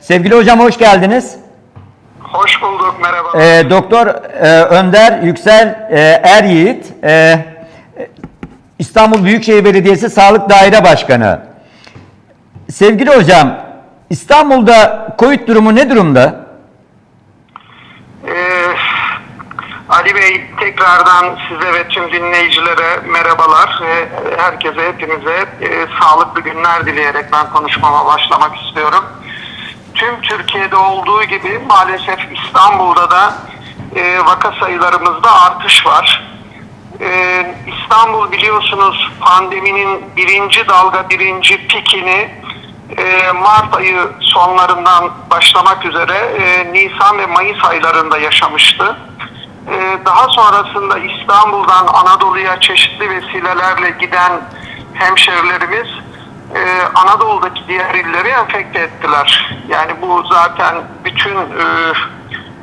sevgili hocam hoş geldiniz. Hoş bulduk, merhaba. Ee, Doktor e, Önder Yüksel e, Er Yiğit, e, e, İstanbul Büyükşehir Belediyesi Sağlık Daire Başkanı. Sevgili hocam, İstanbul'da Covid durumu ne durumda? Ee, Ali Bey tekrardan size ve tüm dinleyicilere merhabalar. Herkese, hepinize e, sağlıklı günler dileyerek ben konuşmama başlamak istiyorum. Tüm Türkiye'de olduğu gibi maalesef İstanbul'da da e, vaka sayılarımızda artış var. Ee, İstanbul biliyorsunuz pandeminin birinci dalga, birinci pikini e, Mart ayı sonlarından başlamak üzere e, Nisan ve Mayıs aylarında yaşamıştı. E, daha sonrasında İstanbul'dan Anadolu'ya çeşitli vesilelerle giden hemşerilerimiz e, Anadolu'daki diğer illeri enfekte ettiler. Yani bu zaten bütün e,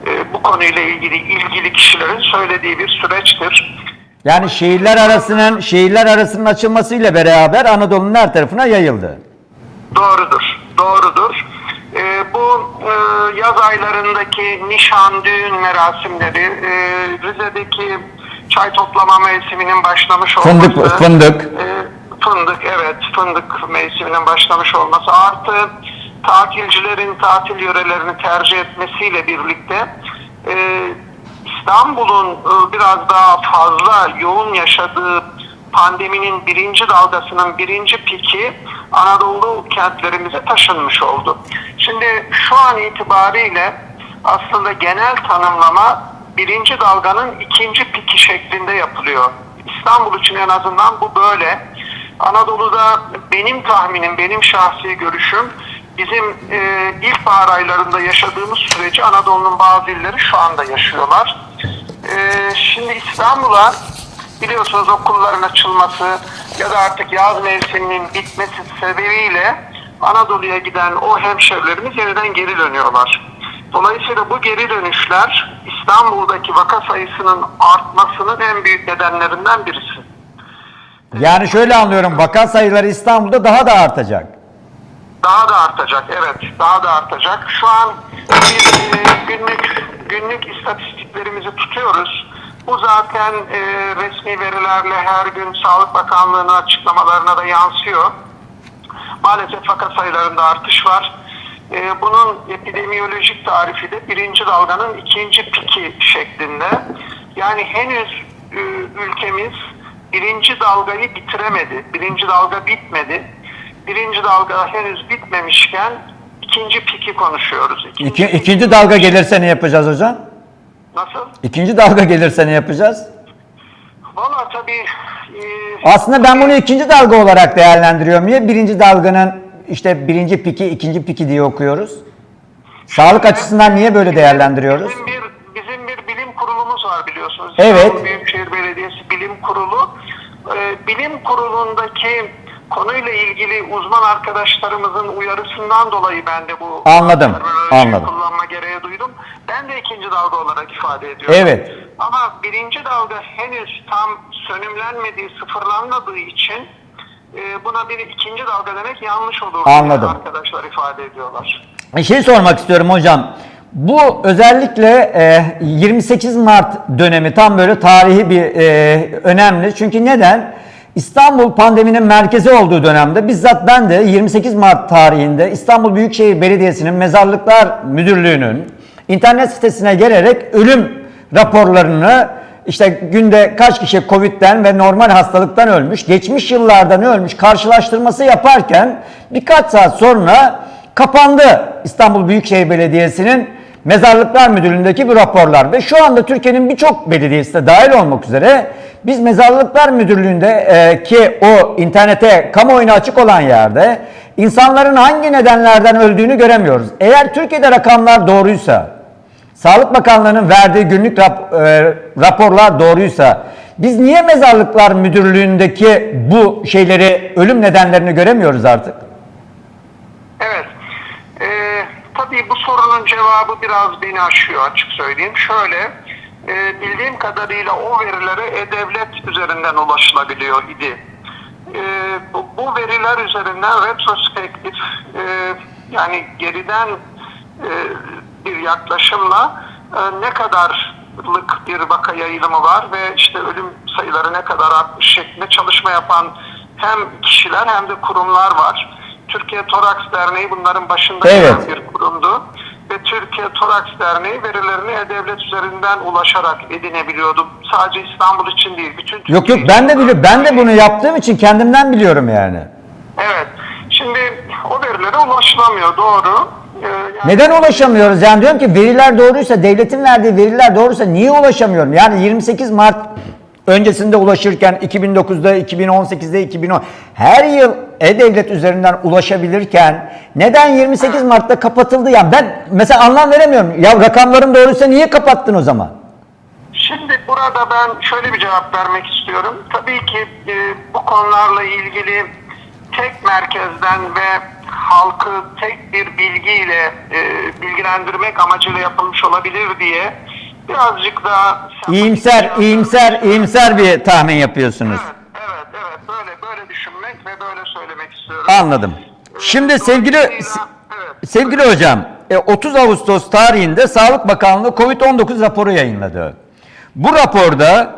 e, bu konuyla ilgili ilgili kişilerin söylediği bir süreçtir. Yani şehirler arasının şehirler arasının açılmasıyla beraber Anadolu'nun her tarafına yayıldı. Doğrudur, doğrudur. Ee, bu e, yaz aylarındaki nişan, düğün merasimleri, e, Rize'deki çay toplama mevsiminin başlamış olması, Fındık, fındık. e, fındık, evet, fındık mevsiminin başlamış olması artı tatilcilerin tatil yörelerini tercih etmesiyle birlikte e, İstanbul'un e, biraz daha fazla yoğun yaşadığı pandeminin birinci dalgasının birinci piki Anadolu kentlerimize taşınmış oldu. Şimdi şu an itibariyle aslında genel tanımlama birinci dalganın ikinci piki şeklinde yapılıyor. İstanbul için en azından bu böyle. Anadolu'da benim tahminim, benim şahsi görüşüm bizim e, ilkbahar aylarında yaşadığımız süreci Anadolu'nun bazı illeri şu anda yaşıyorlar. E, şimdi İstanbul'a biliyorsunuz okulların açılması ya da artık yaz mevsiminin bitmesi sebebiyle Anadolu'ya giden o hemşerilerimiz yeniden geri dönüyorlar. Dolayısıyla bu geri dönüşler İstanbul'daki vaka sayısının artmasının en büyük nedenlerinden birisi. Yani şöyle anlıyorum vaka sayıları İstanbul'da daha da artacak. Daha da artacak, evet. Daha da artacak. Şu an biz e, günlük günlük istatistiklerimizi tutuyoruz. Bu zaten e, resmi verilerle her gün Sağlık Bakanlığı'nın açıklamalarına da yansıyor. Maalesef vaka sayılarında artış var. E, bunun epidemiyolojik tarifi de birinci dalganın ikinci piki şeklinde. Yani henüz e, ülkemiz birinci dalgayı bitiremedi. Birinci dalga bitmedi. Birinci dalga henüz bitmemişken ikinci piki konuşuyoruz. İkinci İki, pik- ikinci dalga gelirse ne yapacağız hocam? Nasıl? İkinci dalga gelirse ne yapacağız? Valla tabii e, Aslında ben bunu ikinci dalga olarak değerlendiriyorum. Niye birinci dalganın işte birinci piki, ikinci piki diye okuyoruz? Sağlık açısından niye böyle değerlendiriyoruz? Bizim bir bizim bir bilim kurulumuz var biliyorsunuz. Evet. Büyükşehir Belediyesi Bilim Kurulu. Bilim kurulundaki konuyla ilgili uzman arkadaşlarımızın uyarısından dolayı ben de bu Anladım, anladım. kullanma gereği duydum. Ben de ikinci dalga olarak ifade ediyorum. Evet. Ama birinci dalga henüz tam sönümlenmediği, sıfırlanmadığı için e, buna bir ikinci dalga demek yanlış olur. Anladım. Arkadaşlar ifade ediyorlar. Bir şey sormak istiyorum hocam. Bu özellikle e, 28 Mart dönemi tam böyle tarihi bir e, önemli. Çünkü neden? İstanbul pandeminin merkezi olduğu dönemde bizzat ben de 28 Mart tarihinde İstanbul Büyükşehir Belediyesi'nin Mezarlıklar Müdürlüğü'nün internet sitesine gelerek ölüm raporlarını işte günde kaç kişi Covid'den ve normal hastalıktan ölmüş, geçmiş yıllarda ne ölmüş karşılaştırması yaparken birkaç saat sonra kapandı İstanbul Büyükşehir Belediyesi'nin Mezarlıklar Müdürlüğü'ndeki bu raporlar ve şu anda Türkiye'nin birçok belediyesi de dahil olmak üzere biz Mezarlıklar Müdürlüğü'nde e, ki o internete kamuoyuna açık olan yerde insanların hangi nedenlerden öldüğünü göremiyoruz. Eğer Türkiye'de rakamlar doğruysa, Sağlık Bakanlığı'nın verdiği günlük rap- e, raporlar doğruysa biz niye Mezarlıklar Müdürlüğü'ndeki bu şeyleri, ölüm nedenlerini göremiyoruz artık? Evet. Ee, tabii bu sorunun cevabı biraz beni aşıyor açık söyleyeyim. Şöyle, e, bildiğim kadarıyla o verilere E-Devlet üzerinden ulaşılabiliyor idi. E, bu, bu veriler üzerinden retrospektif, e, yani geriden e, bir yaklaşımla e, ne kadarlık bir vaka yayılımı var ve işte ölüm sayıları ne kadar artmış şeklinde çalışma yapan hem kişiler hem de kurumlar var. Türkiye Toraks Derneği bunların başında Evet. gelen bir kurumdu. Ve Türkiye Toraks Derneği verilerini E-Devlet üzerinden ulaşarak edinebiliyordu. Sadece İstanbul için değil, bütün Yok yok Türkiye ben de biliyorum. Ben de bunu yaptığım için kendimden biliyorum yani. Evet. Şimdi o verilere ulaşılamıyor doğru. Ee, yani- Neden ulaşamıyoruz? Yani diyorum ki veriler doğruysa, devletin verdiği veriler doğruysa niye ulaşamıyorum? Yani 28 Mart öncesinde ulaşırken 2009'da, 2018'de, 2010 her yıl e-devlet üzerinden ulaşabilirken neden 28 Mart'ta kapatıldı? Yani ben mesela anlam veremiyorum. Ya rakamlarım doğruysa niye kapattın o zaman? Şimdi burada ben şöyle bir cevap vermek istiyorum. Tabii ki e, bu konularla ilgili tek merkezden ve halkı tek bir bilgiyle e, bilgilendirmek amacıyla yapılmış olabilir diye birazcık daha İyimser, iyimser, iyimser bir tahmin yapıyorsunuz. Evet, evet, evet. Böyle böyle düşünmek ve böyle söylemek istiyorum. Anladım. Şimdi sevgili evet. sevgili hocam, e, 30 Ağustos tarihinde Sağlık Bakanlığı COVID-19 raporu yayınladı. Bu raporda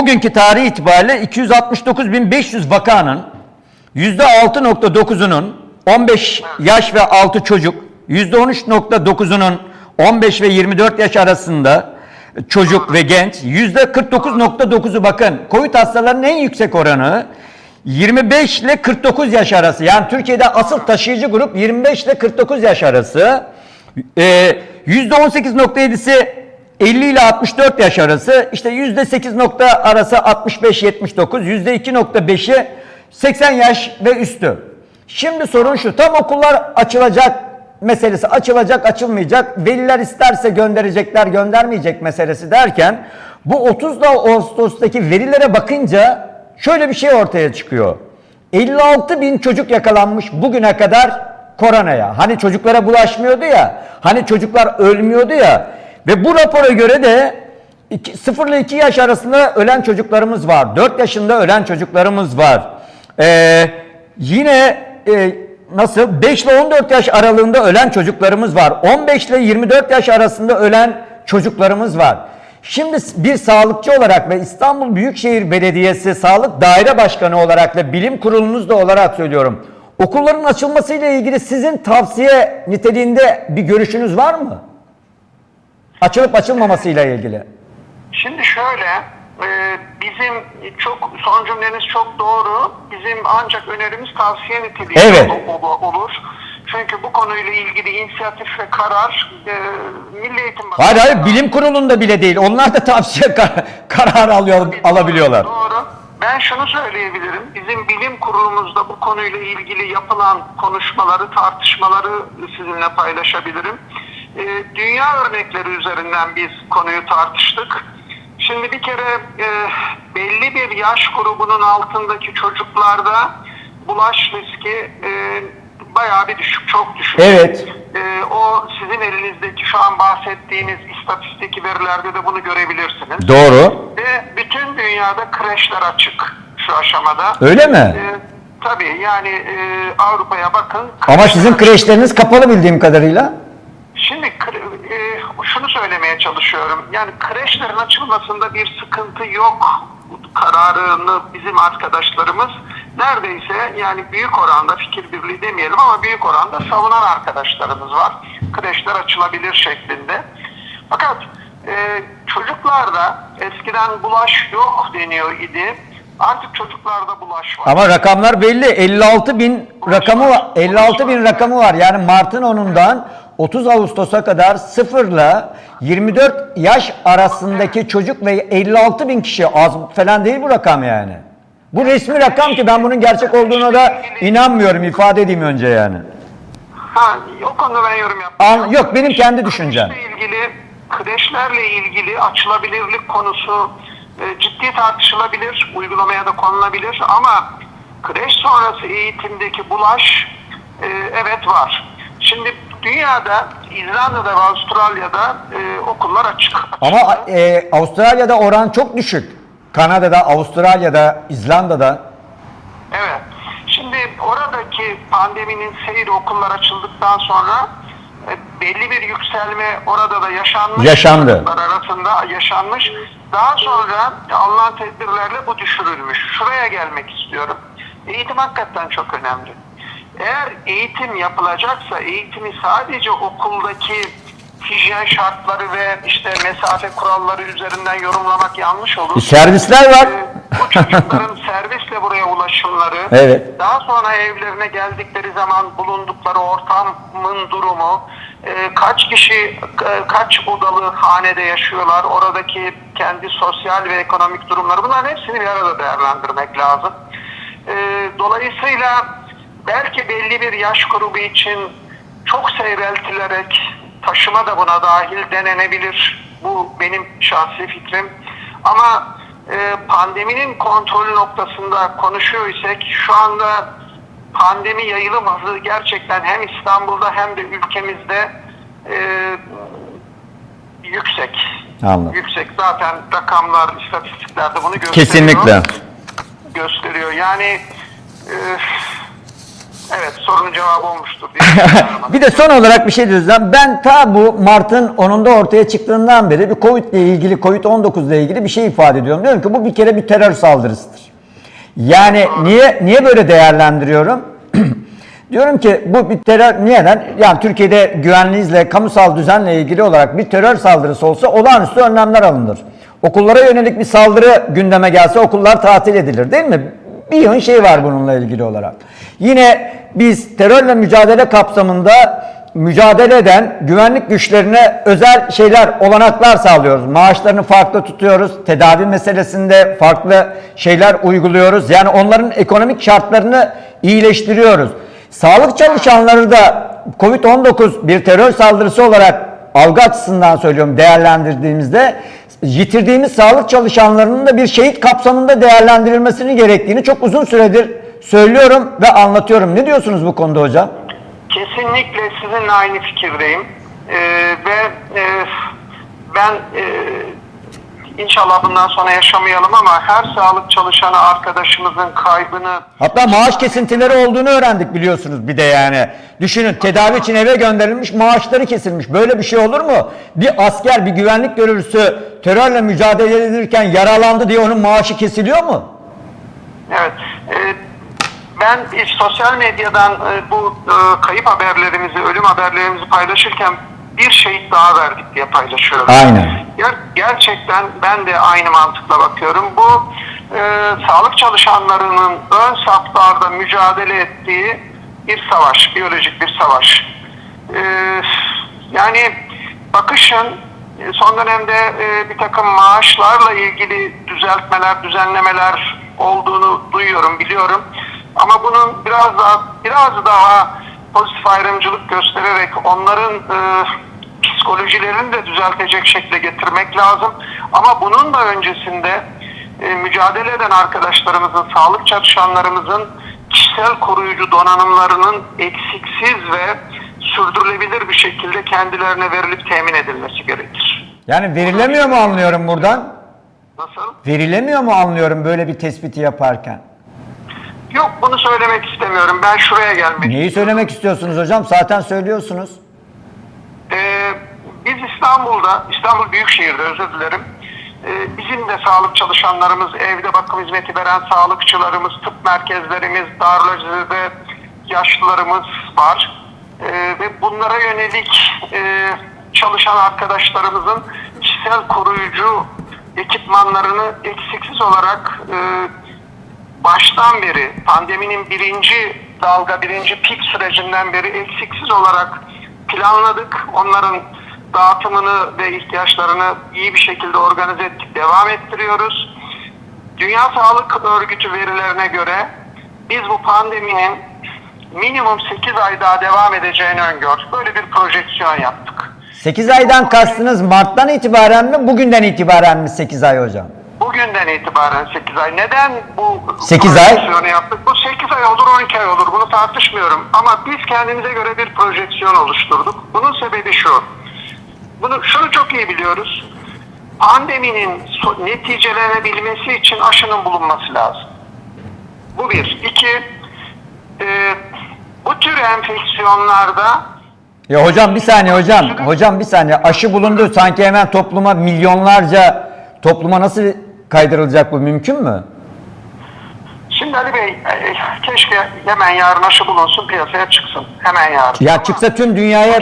o günkü tarih itibariyle 269.500 vakanın %6.9'unun 15 yaş ve altı çocuk, %13.9'unun 15 ve 24 yaş arasında çocuk ve genç, %49.9'u bakın COVID hastalarının en yüksek oranı 25 ile 49 yaş arası. Yani Türkiye'de asıl taşıyıcı grup 25 ile 49 yaş arası. Ee, %18.7'si 50 ile 64 yaş arası. İşte %8 nokta arası 65-79. %2.5'i 80 yaş ve üstü. Şimdi sorun şu. Tam okullar açılacak meselesi açılacak açılmayacak. Veliler isterse gönderecekler göndermeyecek meselesi derken bu 30 Ağustos'taki verilere bakınca şöyle bir şey ortaya çıkıyor. 56 bin çocuk yakalanmış bugüne kadar koronaya. Hani çocuklara bulaşmıyordu ya, hani çocuklar ölmüyordu ya. Ve bu rapora göre de 0 ile 2 yaş arasında ölen çocuklarımız var. 4 yaşında ölen çocuklarımız var. Ee, yine e, nasıl 5 ile 14 yaş aralığında ölen çocuklarımız var. 15 ile 24 yaş arasında ölen çocuklarımız var. Şimdi bir sağlıkçı olarak ve İstanbul Büyükşehir Belediyesi Sağlık Daire Başkanı olarak ve bilim kurulunuz da olarak söylüyorum. Okulların açılmasıyla ilgili sizin tavsiye niteliğinde bir görüşünüz var mı? Açılıp açılmamasıyla ilgili. Şimdi şöyle, bizim çok son cümleniz çok doğru. Bizim ancak önerimiz tavsiye niteliğinde Evet. ol- ol- olur. Çünkü bu konuyla ilgili inisiyatif ve karar e, Milli Eğitim Bakanlığı. Hayır hayır bilim kurulunda bile değil. Onlar da tavsiye kar- kararı alıyor, alabiliyorlar. Doğru. Ben şunu söyleyebilirim. Bizim bilim kurulumuzda bu konuyla ilgili yapılan konuşmaları, tartışmaları sizinle paylaşabilirim. Ee, dünya örnekleri üzerinden biz konuyu tartıştık. Şimdi bir kere e, belli bir yaş grubunun altındaki çocuklarda bulaş riski e, bayağı bir düşük, çok düşük. Evet. Ee, o sizin elinizdeki şu an bahsettiğiniz istatistik verilerde de bunu görebilirsiniz. Doğru. Ve bütün dünyada kreşler açık şu aşamada. Öyle mi? Ee, tabii yani e, Avrupa'ya bakın. Ama sizin kreşler- kreşleriniz kapalı bildiğim kadarıyla. Şimdi e, şunu söylemeye çalışıyorum. Yani kreşlerin açılmasında bir sıkıntı yok kararını bizim arkadaşlarımız neredeyse yani büyük oranda fikir birliği demeyelim ama büyük oranda savunan arkadaşlarımız var. Kreşler açılabilir şeklinde. Fakat e, çocuklarda eskiden bulaş yok deniyor idi. Artık çocuklarda bulaş var. Ama rakamlar belli. 56 bin rakamı var. 56 bin rakamı var. Yani Mart'ın 10'undan 30 Ağustos'a kadar sıfırla 24 yaş arasındaki çocuk ve 56 bin kişi az falan değil bu rakam yani. Bu resmi rakam ki ben bunun gerçek olduğuna da inanmıyorum ifade edeyim önce yani. Ha, o konuda ben yorum yapmayacağım. An- yok, benim kendi düşüncem. Kreşle ilgili, kreşlerle ilgili açılabilirlik konusu e, ciddi tartışılabilir, uygulamaya da konulabilir ama kreş sonrası eğitimdeki bulaş e, evet var. Şimdi dünyada, İzlanda'da ve Avustralya'da e, okullar açık. Ama e, Avustralya'da oran çok düşük. Kanada'da, Avustralya'da, İzlanda'da. Evet. Şimdi oradaki pandeminin seyri okullar açıldıktan sonra e, belli bir yükselme orada da yaşanmış. Yaşandı. Arasında yaşanmış. Daha sonra alınan tedbirlerle bu düşürülmüş. Şuraya gelmek istiyorum. Eğitim hakikaten çok önemli. Eğer eğitim yapılacaksa eğitimi sadece okuldaki hijyen şartları ve işte mesafe kuralları üzerinden yorumlamak yanlış olur. Servisler var. Ee, bu çocukların servisle buraya ulaşımları, Evet. daha sonra evlerine geldikleri zaman bulundukları ortamın durumu, e, kaç kişi e, kaç odalı hanede yaşıyorlar, oradaki kendi sosyal ve ekonomik durumları bunların hepsini bir arada değerlendirmek lazım. E, dolayısıyla belki belli bir yaş grubu için çok seyreltilerek taşıma da buna dahil denenebilir. Bu benim şahsi fikrim. Ama e, pandeminin kontrolü noktasında konuşuyor isek şu anda pandemi yayılım hızı gerçekten hem İstanbul'da hem de ülkemizde e, yüksek. Anladım. Yüksek. Zaten rakamlar, istatistikler de bunu gösteriyor. Kesinlikle. Gösteriyor. Yani e, evet sorunun cevabı olmuştur diye. Bir de son olarak bir şey diyeceğim. Ben ta bu Mart'ın 10'unda ortaya çıktığından beri bir Covid ile ilgili, Covid-19 ile ilgili bir şey ifade ediyorum. Diyorum ki bu bir kere bir terör saldırısıdır. Yani niye niye böyle değerlendiriyorum? Diyorum ki bu bir terör niyeden? Yani Türkiye'de güvenliğinizle, kamusal düzenle ilgili olarak bir terör saldırısı olsa olağanüstü önlemler alınır. Okullara yönelik bir saldırı gündeme gelse okullar tatil edilir değil mi? Bir yığın şey var bununla ilgili olarak. Yine biz terörle mücadele kapsamında mücadele eden güvenlik güçlerine özel şeyler, olanaklar sağlıyoruz. Maaşlarını farklı tutuyoruz. Tedavi meselesinde farklı şeyler uyguluyoruz. Yani onların ekonomik şartlarını iyileştiriyoruz. Sağlık çalışanları da Covid-19 bir terör saldırısı olarak algı açısından söylüyorum değerlendirdiğimizde yitirdiğimiz sağlık çalışanlarının da bir şehit kapsamında değerlendirilmesini gerektiğini çok uzun süredir söylüyorum ve anlatıyorum. Ne diyorsunuz bu konuda hocam? Kesinlikle sizinle aynı fikirdeyim. Ee, ve e, ben e, inşallah bundan sonra yaşamayalım ama her sağlık çalışanı arkadaşımızın kaybını Hatta maaş kesintileri olduğunu öğrendik biliyorsunuz bir de yani. Düşünün tedavi için eve gönderilmiş maaşları kesilmiş. Böyle bir şey olur mu? Bir asker, bir güvenlik görevlisi terörle mücadele edilirken yaralandı diye onun maaşı kesiliyor mu? Evet. e, ben e, sosyal medyadan e, bu e, kayıp haberlerimizi, ölüm haberlerimizi paylaşırken bir şehit daha verdik diye paylaşıyorum. Aynen. Ger- gerçekten ben de aynı mantıkla bakıyorum. Bu e, sağlık çalışanlarının ön saflarda mücadele ettiği bir savaş, biyolojik bir savaş. E, yani bakışın e, son dönemde e, bir takım maaşlarla ilgili düzeltmeler, düzenlemeler olduğunu duyuyorum, biliyorum. Ama bunun biraz daha biraz daha pozitif ayrımcılık göstererek onların e, psikolojilerini de düzeltecek şekle getirmek lazım. Ama bunun da öncesinde e, mücadele eden arkadaşlarımızın, sağlık çalışanlarımızın kişisel koruyucu donanımlarının eksiksiz ve sürdürülebilir bir şekilde kendilerine verilip temin edilmesi gerekir. Yani verilemiyor mu anlıyorum buradan? Nasıl? Verilemiyor mu anlıyorum böyle bir tespiti yaparken? Yok bunu söylemek istemiyorum. Ben şuraya gelmek Neyi söylemek istiyorsunuz hocam? Zaten söylüyorsunuz. Ee, biz İstanbul'da, İstanbul Büyükşehir'de özür dilerim. Ee, bizim de sağlık çalışanlarımız, evde bakım hizmeti veren sağlıkçılarımız, tıp merkezlerimiz, darülacizede yaşlılarımız var. Ee, ve bunlara yönelik e, çalışan arkadaşlarımızın kişisel koruyucu ekipmanlarını eksiksiz olarak e, baştan beri pandeminin birinci dalga, birinci pik sürecinden beri eksiksiz olarak planladık. Onların dağıtımını ve ihtiyaçlarını iyi bir şekilde organize ettik, devam ettiriyoruz. Dünya Sağlık Örgütü verilerine göre biz bu pandeminin minimum 8 ay daha devam edeceğini öngördük. Böyle bir projeksiyon yaptık. 8 aydan kastınız Mart'tan itibaren mi, bugünden itibaren mi 8 ay hocam? Bugünden itibaren 8 ay. Neden bu 8 ay? projeksiyonu yaptık? Bu 8 ay olur 12 ay olur. Bunu tartışmıyorum. Ama biz kendimize göre bir projeksiyon oluşturduk. Bunun sebebi şu. Bunu şunu çok iyi biliyoruz. Pandeminin neticelenebilmesi için aşının bulunması lazım. Bu bir. İki, e, bu tür enfeksiyonlarda Ya hocam bir saniye hocam. Hocam bir saniye. Aşı bulundu. Sanki hemen topluma milyonlarca topluma nasıl kaydırılacak bu mümkün mü? Şimdi Ali Bey e, keşke hemen yarın aşı bulunsun piyasaya çıksın. Hemen yarın. Ya Ama- çıksa tüm dünyaya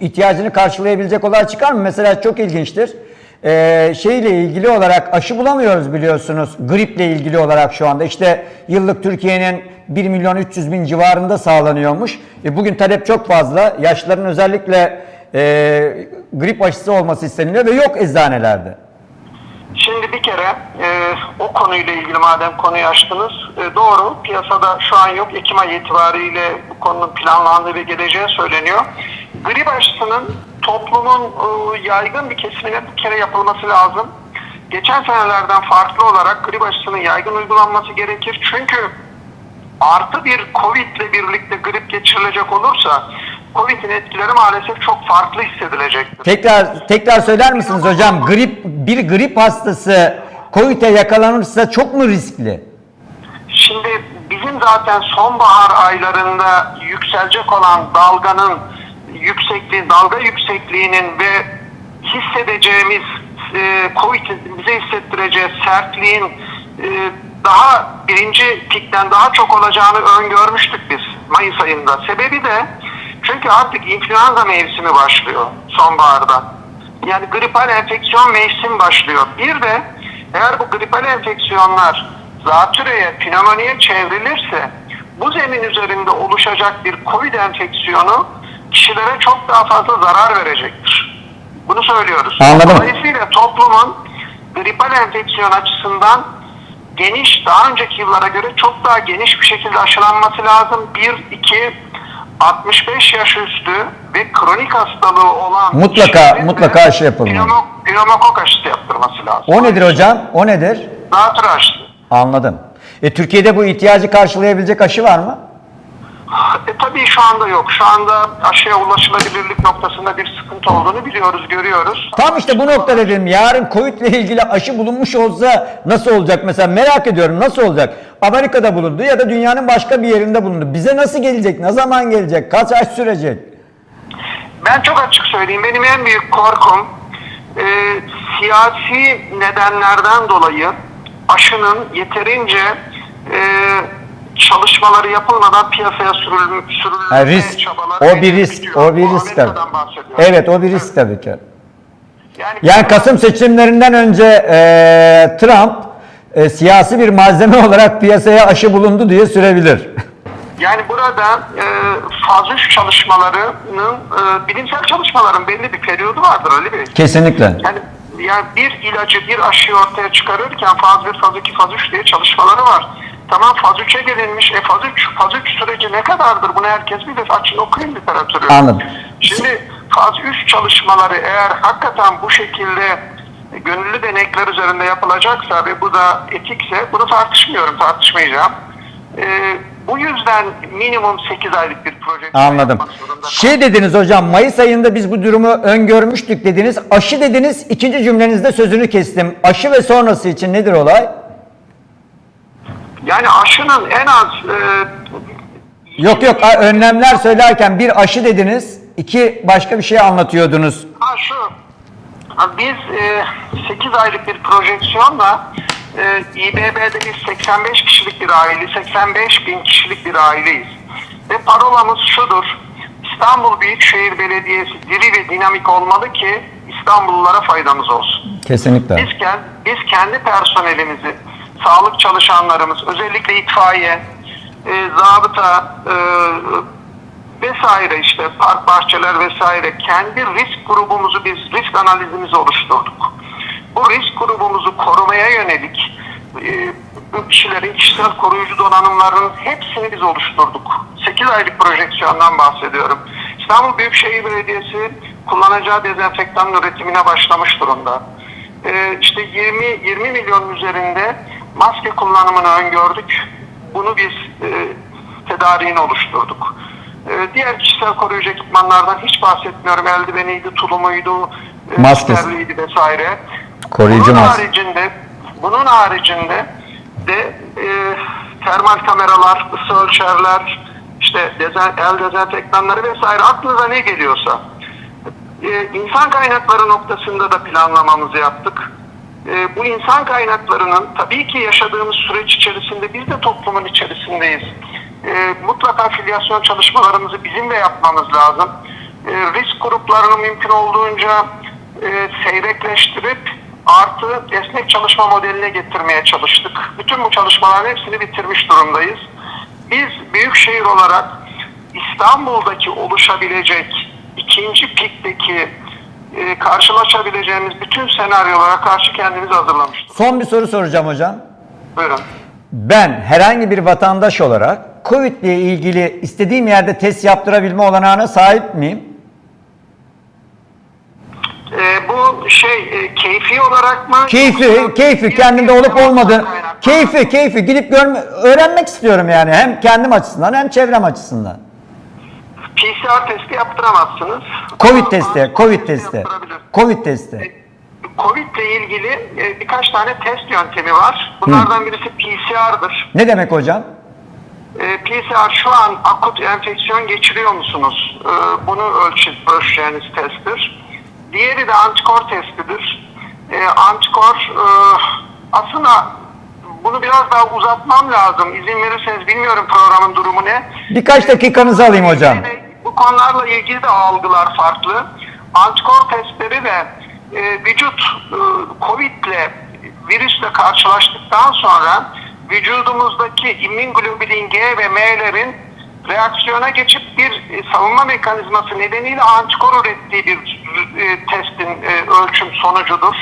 ihtiyacını karşılayabilecek olay çıkar mı? Mesela çok ilginçtir. Ee, şeyle ilgili olarak aşı bulamıyoruz biliyorsunuz. Griple ilgili olarak şu anda. İşte yıllık Türkiye'nin 1 milyon 300 bin civarında sağlanıyormuş. E, bugün talep çok fazla. Yaşlıların özellikle e, grip aşısı olması isteniyor ve yok eczanelerde. Şimdi bir kere e, o konuyla ilgili madem konuyu açtınız e, doğru piyasada şu an yok Ekim ayı itibariyle bu konunun planlandığı ve geleceği söyleniyor. Grip aşısının toplumun e, yaygın bir kesimine bir kere yapılması lazım. Geçen senelerden farklı olarak grip aşısının yaygın uygulanması gerekir. Çünkü artı bir Covid ile birlikte grip geçirilecek olursa Covid'in etkileri maalesef çok farklı hissedilecektir. Tekrar tekrar söyler misiniz hocam? Grip bir grip hastası COVID'e yakalanırsa çok mu riskli? Şimdi bizim zaten sonbahar aylarında yükselecek olan dalganın yüksekliği, dalga yüksekliğinin ve hissedeceğimiz e, Covid'in bize hissettireceği sertliğin e, daha birinci pikten daha çok olacağını öngörmüştük biz Mayıs ayında. Sebebi de çünkü artık influenza mevsimi başlıyor sonbaharda. Yani gripal enfeksiyon mevsim başlıyor. Bir de eğer bu gripal enfeksiyonlar zatürreye, pnömoniye çevrilirse bu zemin üzerinde oluşacak bir COVID enfeksiyonu kişilere çok daha fazla zarar verecektir. Bunu söylüyoruz. Anladım. Dolayısıyla toplumun gripal enfeksiyon açısından geniş, daha önceki yıllara göre çok daha geniş bir şekilde aşılanması lazım. Bir, iki, 65 yaş üstü ve kronik hastalığı olan Mutlaka- mutlaka aşı yapılmalı. pneumo- Pneumokok aşısı yaptırması lazım. O nedir hocam? O nedir? Zatürre aşısı. Anladım. E, Türkiye'de bu ihtiyacı karşılayabilecek aşı var mı? E, tabii şu anda yok. Şu anda aşıya ulaşılabilirlik noktasında bir sıkıntı olduğunu biliyoruz, görüyoruz. Tam işte bu nokta dedim. Yarın Covid ile ilgili aşı bulunmuş olsa nasıl olacak mesela merak ediyorum nasıl olacak? Amerika'da bulundu ya da dünyanın başka bir yerinde bulundu. Bize nasıl gelecek? Ne zaman gelecek? Kaç ay sürecek? Ben çok açık söyleyeyim. Benim en büyük korkum e, siyasi nedenlerden dolayı aşının yeterince e, çalışmaları yapılmadan piyasaya sürül, sürülme Ha, risk. çabaları O bir risk. O bir risk tabii. Evet o bir risk tabii ki. Yani, Yani Kasım seçimlerinden önce e, Trump e, siyasi bir malzeme olarak piyasaya aşı bulundu diye sürebilir. Yani burada e, faz 3 çalışmalarının, e, bilimsel çalışmaların belli bir periyodu vardır Ali Bey. Kesinlikle. Yani, yani bir ilacı, bir aşıyı ortaya çıkarırken faz 1, faz 2, faz 3 diye çalışmaları var. Tamam faz 3'e gelinmiş. E faz 3, faz 3 süreci ne kadardır? Bunu herkes bilir. Açın okuyun literatürü. Anladım. Şimdi faz 3 çalışmaları eğer hakikaten bu şekilde gönüllü denekler üzerinde yapılacaksa ve bu da etikse bunu tartışmıyorum, tartışmayacağım. Ee, bu yüzden minimum 8 aylık bir proje Anladım. Şey dediniz hocam Mayıs ayında biz bu durumu öngörmüştük dediniz. Aşı dediniz ikinci cümlenizde sözünü kestim. Aşı ve sonrası için nedir olay? Yani aşının en az e, Yok yok önlemler söylerken bir aşı dediniz. iki başka bir şey anlatıyordunuz. Ha biz e, 8 aylık bir projeksiyonla e, İBB'de biz 85 kişilik bir aile, 85 bin kişilik bir aileyiz. Ve parolamız şudur, İstanbul Büyükşehir Belediyesi diri ve dinamik olmalı ki İstanbullulara faydamız olsun. Kesinlikle. Biz, kend- biz kendi personelimizi, sağlık çalışanlarımız, özellikle itfaiye, e, zabıta e, vesaire işte park bahçeler vesaire kendi risk grubumuzu biz risk analizimizi oluşturduk. Bu risk grubumuzu korumaya yönelik e, kişilerin kişisel koruyucu donanımlarının hepsini biz oluşturduk. 8 aylık projeksiyondan bahsediyorum. İstanbul Büyükşehir Belediyesi kullanacağı dezenfektan üretimine başlamış durumda. Ee, işte 20 20 milyon üzerinde maske kullanımını öngördük. Bunu biz e, tedariğini oluşturduk. Ee, diğer kişisel koruyucu ekipmanlardan hiç bahsetmiyorum. Eldiveniydi, tulumuydu, e, Maskesi. siperliydi vesaire. Koruyucu bunun maske. haricinde bunun haricinde de e, termal kameralar, ısı ölçerler, işte dezen, el dezenfektanları vesaire aklınıza ne geliyorsa. Ee, insan kaynakları noktasında da planlamamızı yaptık. Ee, bu insan kaynaklarının tabii ki yaşadığımız süreç içerisinde biz de toplumun içerisindeyiz. Ee, mutlaka afiliasyon çalışmalarımızı bizim de yapmamız lazım. Ee, risk gruplarını mümkün olduğunca e, seyrekleştirip artı esnek çalışma modeline getirmeye çalıştık. Bütün bu çalışmaların hepsini bitirmiş durumdayız. Biz büyükşehir olarak İstanbul'daki oluşabilecek ikinci pikteki e, karşılaşabileceğimiz bütün senaryolara karşı kendimizi hazırlamıştık. Son bir soru soracağım hocam. Buyurun. Ben herhangi bir vatandaş olarak Covid ile ilgili istediğim yerde test yaptırabilme olanağına sahip miyim? E, bu şey e, keyfi olarak mı? Keyfi, keyfi kendimde olup olmadığı, Kaynaklı. keyfi, keyfi gidip görme, öğrenmek istiyorum yani hem kendim açısından hem çevrem açısından. PCR testi yaptıramazsınız. Covid Ama testi, antigen Covid testi. Covid testi. Covid ile ilgili e, birkaç tane test yöntemi var. Bunlardan birisi PCR'dır. Ne demek hocam? E, PCR şu an akut enfeksiyon geçiriyor musunuz? E, bunu ölçü, ölçeceğiniz testtir. Diğeri de antikor testidir. E, antikor e, aslında bunu biraz daha uzatmam lazım. İzin verirseniz bilmiyorum programın durumu ne. Birkaç dakikanızı alayım hocam. Bu konularla ilgili de algılar farklı. Antikor testleri de e, vücut e, Covid ile virüsle karşılaştıktan sonra vücudumuzdaki immünoglobulin G ve M'lerin reaksiyona geçip bir e, savunma mekanizması nedeniyle antikor ürettiği bir e, testin e, ölçüm sonucudur.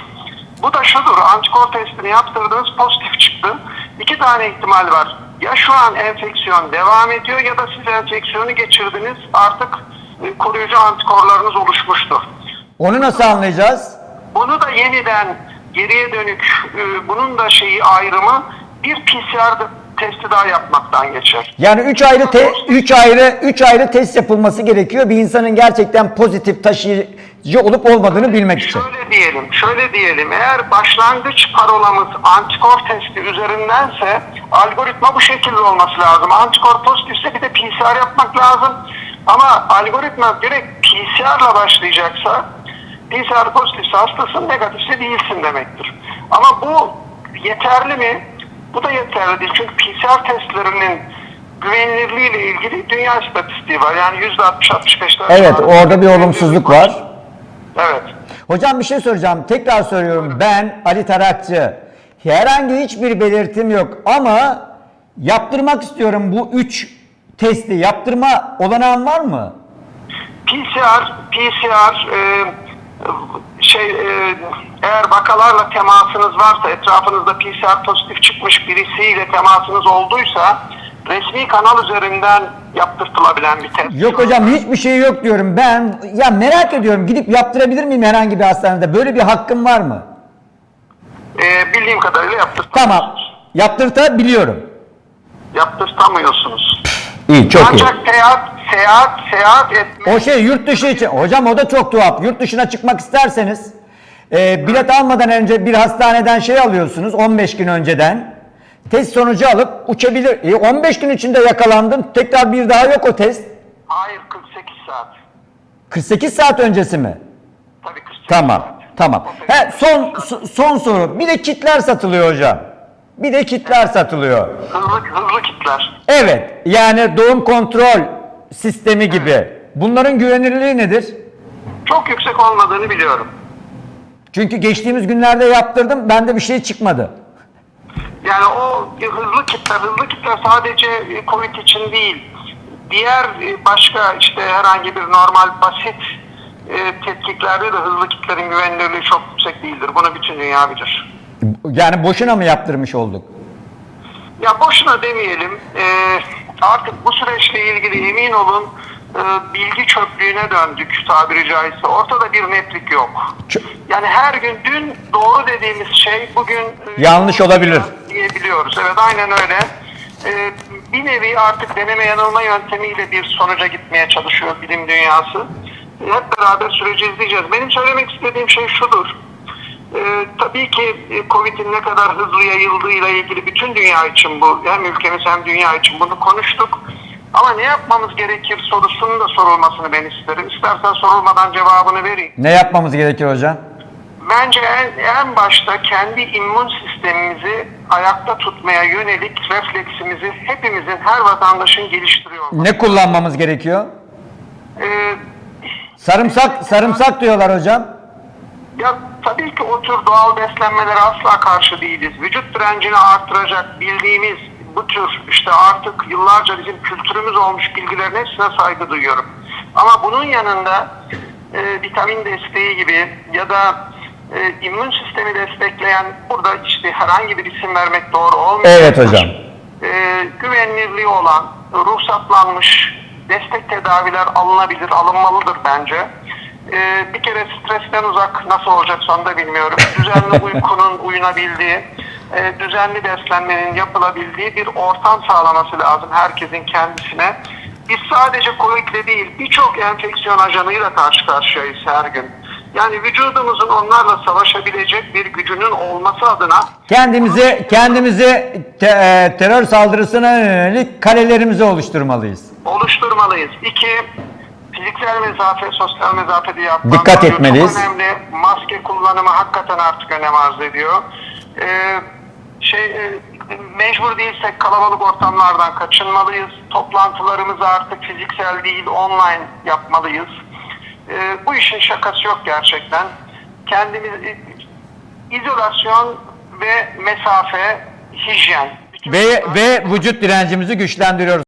Bu da şudur, antikor testini yaptırdınız pozitif çıktı. İki tane ihtimal var. Ya şu an enfeksiyon devam ediyor ya da siz enfeksiyonu geçirdiniz artık koruyucu antikorlarınız oluşmuştur. Onu nasıl anlayacağız? Bunu da yeniden geriye dönük bunun da şeyi ayrımı bir PCR testi daha yapmaktan geçer. Yani 3 ayrı te, üç ayrı 3 ayrı test yapılması gerekiyor bir insanın gerçekten pozitif taşıyıcı olup olmadığını bilmek için. Şöyle diyelim, şöyle diyelim. Eğer başlangıç parolamız antikor testi üzerindense algoritma bu şekilde olması lazım. Antikor pozitifse bir de PCR yapmak lazım. Ama algoritma direkt PCR'la başlayacaksa PCR pozitifse hastasın, negatifse değilsin demektir. Ama bu yeterli mi? Bu da yeterli değil. Çünkü PCR testlerinin güvenilirliği ile ilgili dünya istatistiği var. Yani %60-65'ler. Evet orada bir olumsuzluk var. Evet. Hocam bir şey soracağım. Tekrar soruyorum. Ben Ali Tarakçı. Herhangi hiçbir belirtim yok ama yaptırmak istiyorum bu 3 testi. Yaptırma olanağım var mı? PCR, PCR e, şey e, eğer vakalarla temasınız varsa etrafınızda PCR pozitif çıkmış birisiyle temasınız olduysa resmi kanal üzerinden yaptırtılabilen bir test. Yok hocam hiçbir şey yok diyorum. Ben ya merak ediyorum. Gidip yaptırabilir miyim herhangi bir hastanede? Böyle bir hakkım var mı? E, bildiğim kadarıyla yaptırtamıyorsunuz. Tamam. Yaptırtabiliyorum. Yaptırtamıyorsunuz. İyi çok iyi. Ancak seyahat, seyahat, seyahat etme. O şey yurt dışı için. Hocam o da çok tuhaf. Yurt dışına çıkmak isterseniz e, bilet almadan önce bir hastaneden şey alıyorsunuz 15 gün önceden. Test sonucu alıp uçabilir. E, 15 gün içinde yakalandım. Tekrar bir daha yok o test. Hayır 48 saat. 48 saat öncesi mi? Tabii 48 Tamam. saat. Tamam. He, son so- son soru. Bir de kitler satılıyor hocam. Bir de kitler satılıyor. Hızlı, hızlı kitler. Evet. Yani doğum kontrol sistemi gibi. Bunların güvenilirliği nedir? Çok yüksek olmadığını biliyorum. Çünkü geçtiğimiz günlerde yaptırdım. Bende bir şey çıkmadı. Yani o hızlı kitler, hızlı kitler sadece e, Covid için değil, diğer e, başka işte herhangi bir normal basit e, tetkiklerde de hızlı kitlerin güvenilirliği çok yüksek değildir. Bunu bütün dünya bilir. Yani boşuna mı yaptırmış olduk? Ya boşuna demeyelim, e, artık bu süreçle ilgili emin olun e, bilgi çöplüğüne döndük tabiri caizse. Ortada bir netlik yok. Yani her gün dün doğru dediğimiz şey bugün e, Yanlış olabilir. diyebiliyoruz. Evet aynen öyle. Ee, bir nevi artık deneme yanılma yöntemiyle bir sonuca gitmeye çalışıyor bilim dünyası. Hep beraber süreci izleyeceğiz. Benim söylemek istediğim şey şudur. Ee, tabii ki e, Covid'in ne kadar hızlı yayıldığıyla ilgili bütün dünya için bu, hem ülkemiz hem dünya için bunu konuştuk. Ama ne yapmamız gerekir sorusunun da sorulmasını ben isterim. İstersen sorulmadan cevabını vereyim. Ne yapmamız gerekir hocam? Bence en, en başta kendi immün sistemimizi ayakta tutmaya yönelik refleksimizi hepimizin, her vatandaşın geliştiriyor. Ne kullanmamız gerekiyor? Ee, Sarımsak, sarımsak diyorlar hocam. Ya tabii ki o tür doğal beslenmelere asla karşı değiliz. Vücut direncini arttıracak bildiğimiz bu tür işte artık yıllarca bizim kültürümüz olmuş bilgilerin hepsine saygı duyuyorum. Ama bunun yanında e, vitamin desteği gibi ya da e, immün sistemi destekleyen burada işte herhangi bir isim vermek doğru olmuyor. Evet hocam. E, güvenilirliği olan, ruhsatlanmış destek tedaviler alınabilir, alınmalıdır bence. E, bir kere stresten uzak nasıl olacak onu da bilmiyorum. Düzenli uykunun uyunabildiği, e, düzenli beslenmenin yapılabildiği bir ortam sağlaması lazım herkesin kendisine. Biz sadece Covid'le değil birçok enfeksiyon ajanıyla karşı karşıyayız her gün. Yani vücudumuzun onlarla savaşabilecek bir gücünün olması adına Kendimizi kendimizi te- e, terör saldırısına yönelik kalelerimizi oluşturmalıyız. oluşturmalıyız. İki, fiziksel mesafe, sosyal mesafe diye adlandırılıyor. Dikkat etmeliyiz. Çok önemli. Maske kullanımı hakikaten artık önem arz ediyor. Ee, şey e, mecbur değilsek kalabalık ortamlardan kaçınmalıyız. Toplantılarımızı artık fiziksel değil online yapmalıyız. Ee, bu işin şakası yok gerçekten. Kendimiz izolasyon ve mesafe, hijyen. Bütün Ve ve vücut direncimizi güçlendiriyoruz.